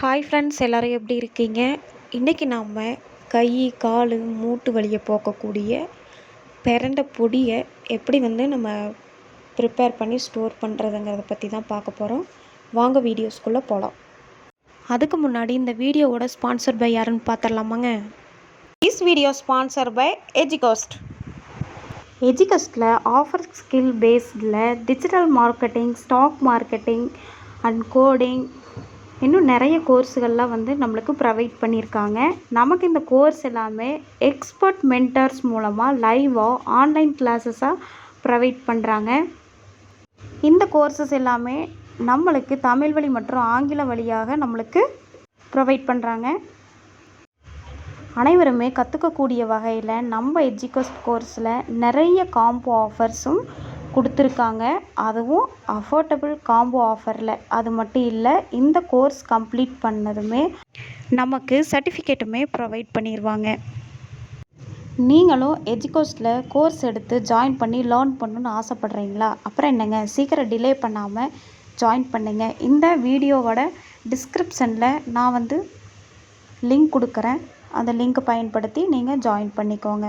Hi friends எல்லோரும் எப்படி இருக்கீங்க? இன்றைக்கி நாம் கை கால் மூட்டு வலியை போக்கக்கூடிய பிறண்ட பொடியை எப்படி வந்து நம்ம ப்ரிப்பேர் பண்ணி ஸ்டோர் பண்ணுறதுங்கிறத பற்றி தான் பார்க்க போகிறோம் வாங்க வீடியோஸ்குள்ளே போகலாம் அதுக்கு முன்னாடி இந்த வீடியோவோட ஸ்பான்சர் பை யாருன்னு பார்த்துடலாமாங்க? இஸ் வீடியோ ஸ்பான்சர் பை எஜிகாஸ்ட் எஜிகஸ்டில் offer skill பேஸ்டில் digital marketing stock marketing and coding இன்னும் நிறைய கோர்ஸுகள்லாம் வந்து நம்மளுக்கு ப்ரொவைட் பண்ணியிருக்காங்க. நமக்கு இந்த கோர்ஸ் எல்லாமே எக்ஸ்பர்ட் மென்டர்ஸ் மூலமாக லைவாக ஆன்லைன் கிளாஸஸாக ப்ரொவைட் பண்ணுறாங்க இந்த கோர்சஸ் எல்லாமே நம்மளுக்கு தமிழ் வழி மற்றும் ஆங்கில வழியாக நம்மளுக்கு ப்ரொவைட் பண்ணுறாங்க அனைவருமே கற்றுக்கக்கூடிய வகையில் நம்ம எஜிகோஸ்ட் கோர்ஸில் நிறைய காம்போ ஆஃபர்ஸும் கொடுத்துருக்காங்க. அதுவும் அஃபோர்டபுள் காம்போ ஆஃபரில் அது மட்டும் இல்லை இந்த கோர்ஸ் கம்ப்ளீட் பண்ணதுமே நமக்கு சர்டிஃபிகேட்டுமே ப்ரொவைட் பண்ணிடுவாங்க நீங்களும் எஜிகோஸ்டில் கோர்ஸ் எடுத்து ஜாயின் பண்ணி லேர்ன் பண்ணணுன்னு ஆசைப்பட்றீங்களா? அப்புறம் என்னங்க? சீக்கிரம் டிலே பண்ணாமல் ஜாயின் பண்ணுங்கள் இந்த வீடியோவோட டிஸ்கிரிப்ஷனில் நான் வந்து லிங்க் கொடுக்குறேன். அந்த லிங்க்கை பயன்படுத்தி நீங்கள் ஜாயின் பண்ணிக்கோங்க.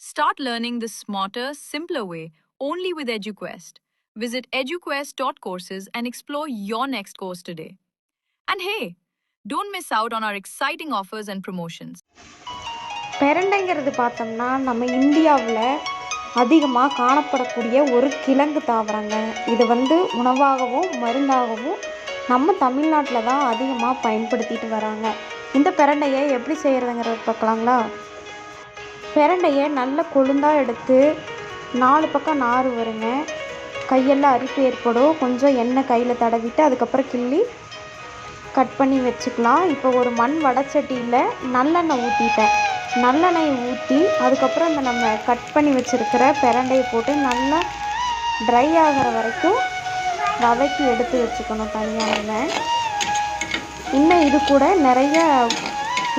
Start learning the smarter, simpler way only with EduQuest. Visit eduquest.courses and explore your next course today. And hey, don't miss out on our exciting offers and promotions. பிரண்டைங்கிறது பார்த்தோம்னா நம்ம இந்தியாவில் அதிகமாக காணப்படக்கூடிய ஒரு கிழங்கு தாவரங்க இது வந்து உணவாகவும் மருந்தாகவும் நம்ம தமிழ்நாட்டில் தான் அதிகமாக பயன்படுத்திட்டு வராங்க இந்த பிரண்டையை எப்படி செய்கிறதுங்கிறத பார்க்கலாங்களா பிரண்டையை நல்ல கொழுந்தாக எடுத்து நாலு பக்கம் நார் வருங்க. கையெல்லாம் அரிப்பு ஏற்படும். கொஞ்சம் எண்ணெய் கையில் தடவிட்டு அதுக்கப்புறம் கிள்ளி கட் பண்ணி வச்சுக்கலாம். இப்போ ஒரு மண் வடச்சட்டியில் நல்லெண்ணெய் ஊற்றிட்டேன் நல்லெண்ணெய் ஊற்றி அதுக்கப்புறம் இந்த நம்ம கட் பண்ணி வச்சுருக்கிற பிரண்டையை போட்டு நல்லா ட்ரை ஆகிற வரைக்கும் வதக்கி எடுத்து வச்சுக்கணும் தனியாக இன்னும் இது கூட நிறைய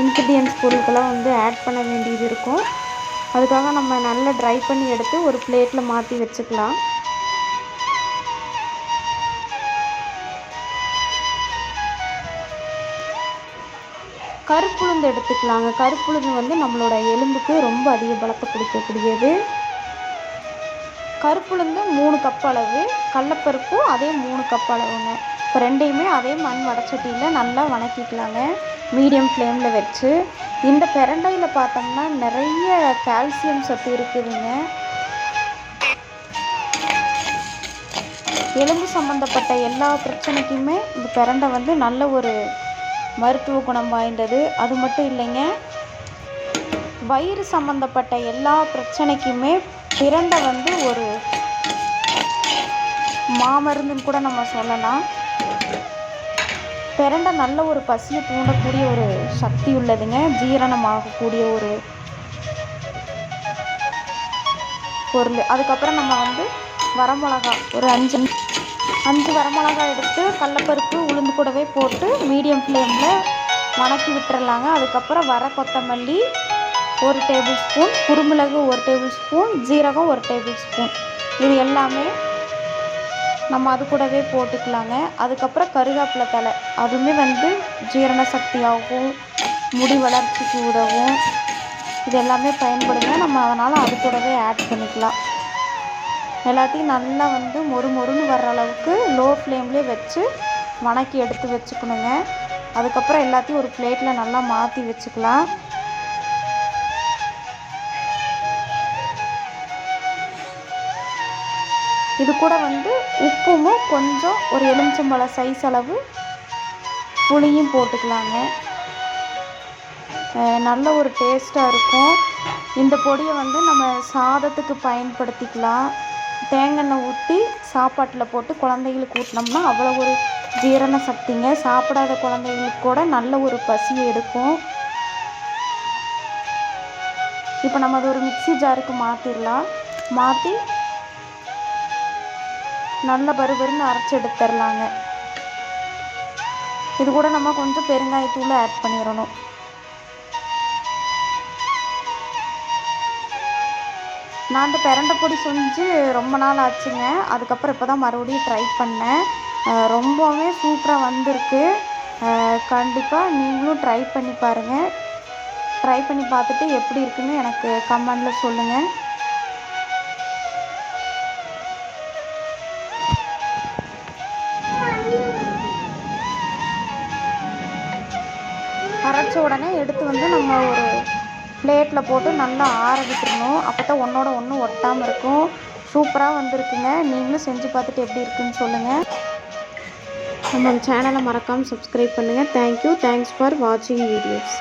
இன்க்ரீடியன்ஸ் பொருட்களாக வந்து ஆட் பண்ண வேண்டியது இருக்கும். அதுக்காக நம்ம நல்லா ட்ரை பண்ணி எடுத்து ஒரு பிளேட்டில் மாற்றி வச்சுக்கலாம். கருப்புளுந்து எடுத்துக்கலாங்க. கருப்புளுந்து வந்து நம்மளோட எலும்புக்கு ரொம்ப அதிக பலத்தை கொடுக்கக்கூடியது. கருப்புளுந்து மூணு கப் அளவு கடலப்பருப்பும் அதே மூணு கப் அளவுங்க. இப்போ ரெண்டையுமே அதே மண் வடச்சட்டியில் நல்லா வணக்கிக்கலாங்க. மீடியம் ஃப்ளேமில் வச்சு இந்த பிரண்டையில் பார்த்தோம்னா நிறைய கால்சியம் சத்து இருக்குதுங்க. எலும்பு சம்மந்தப்பட்ட எல்லா பிரச்சனைக்குமே இந்த பிரண்டை வந்து நல்ல ஒரு மருத்துவ குணம் வாய்ந்தது. அது மட்டும் இல்லைங்க வயிறு சம்மந்தப்பட்ட எல்லா பிரச்சனைக்குமே பிரண்டை வந்து ஒரு மாமருந்துன்னு கூட நம்ம சொல்லலாம். பிரண்டை நல்ல ஒரு பசியை தூண்டக்கூடிய ஒரு சக்தி உள்ளதுங்க. ஜீரணமாகக்கூடிய ஒரு பொருள். அதுக்கப்புறம் நம்ம வந்து வரமிளகா ஒரு அஞ்சு அஞ்சு வரமிளகா எடுத்து கடலப்பருப்பு உளுந்து கூடவே போட்டு மீடியம் ஃப்ளேமில் வணக்கி விட்டுறலாங்க. அதுக்கப்புறம் வர கொத்தமல்லி ஒரு டேபிள் ஸ்பூன் குருமிளகு ஒரு டேபிள் ஸ்பூன் ஜீரகம் ஒரு டேபிள் ஸ்பூன் இது எல்லாமே நம்ம அது கூடவே போட்டுக்கலாங்க. அதுக்கப்புறம் கருவேப்பிலை தலை அதுவுமே வந்து ஜீரண சக்தியாகவும் முடி வளர்ச்சிக்கு உதவும். இது எல்லாமே பயன்படுங்க. நம்ம அதனால் அது கூடவே ஆட் பண்ணிக்கலாம். எல்லாத்தையும் நல்லா வந்து மொறு மொறுன்னு வர்ற அளவுக்கு லோ ஃப்ளேம்லேயே வச்சு வணக்கி எடுத்து வச்சுக்கணுங்க. அதுக்கப்புறம் எல்லாத்தையும் ஒரு பிளேட்டில் நல்லா மாற்றி வச்சுக்கலாம். இது கூட வந்து உப்பும் கொஞ்சம் ஒரு எலுமிச்சம்பழம் சைஸ் அளவு புளியும் போட்டுக்கலாங்க. நல்ல ஒரு டேஸ்ட்டாக இருக்கும். இந்த பொடியை வந்து நம்ம சாதத்துக்கு பயன்படுத்திக்கலாம். தேங்காய் ஊற்றி சாப்பாட்டில் போட்டு குழந்தைகளுக்கு ஊட்டினோம்னா அவ்வளோ ஒரு ஜீரண சக்திங்க. சாப்பிடாத குழந்தைங்களுக்கு கூட நல்ல ஒரு பசியை எடுக்கும். இப்போ நம்ம அது ஒரு மிக்ஸி ஜாருக்கு மாற்றிடலாம் மாற்றி நல்ல பருபருன்னு அரைச்சி எடுத்துடலாங்க இது கூட நம்ம கொஞ்சம் பெருங்காயத்தூள் ஆட் பண்ணிடணும் நான் இந்த பிரண்டை பொடி செஞ்சு ரொம்ப நாள் ஆச்சுங்க. அதுக்கப்புறம் இப்போ தான் மறுபடியும் ட்ரை பண்ணேன். ரொம்பவே சூப்பராக வந்திருக்கு. கண்டிப்பாக நீங்களும் ட்ரை பண்ணி பாருங்கள் ட்ரை பண்ணி பார்த்துட்டு எப்படி இருக்குன்னு எனக்கு கமெண்டில் சொல்லுங்கள் வச்ச உடனே எடுத்து வந்து நம்ம ஒரு பிளேட்டில் போட்டு நல்லா ஆற விட்டுருணும் அப்போ தான் ஒன்றோட ஒன்று ஒட்டாமல் இருக்கும். சூப்பராக வந்திருக்குங்க. நீங்களும் செஞ்சு பார்த்துட்டு எப்படி இருக்குன்னு சொல்லுங்கள் நம்ம சேனலை மறக்காமல் சப்ஸ்கிரைப் பண்ணுங்கள் தேங்க்யூ தேங்க்ஸ் ஃபார் வாட்சிங் வீடியோஸ்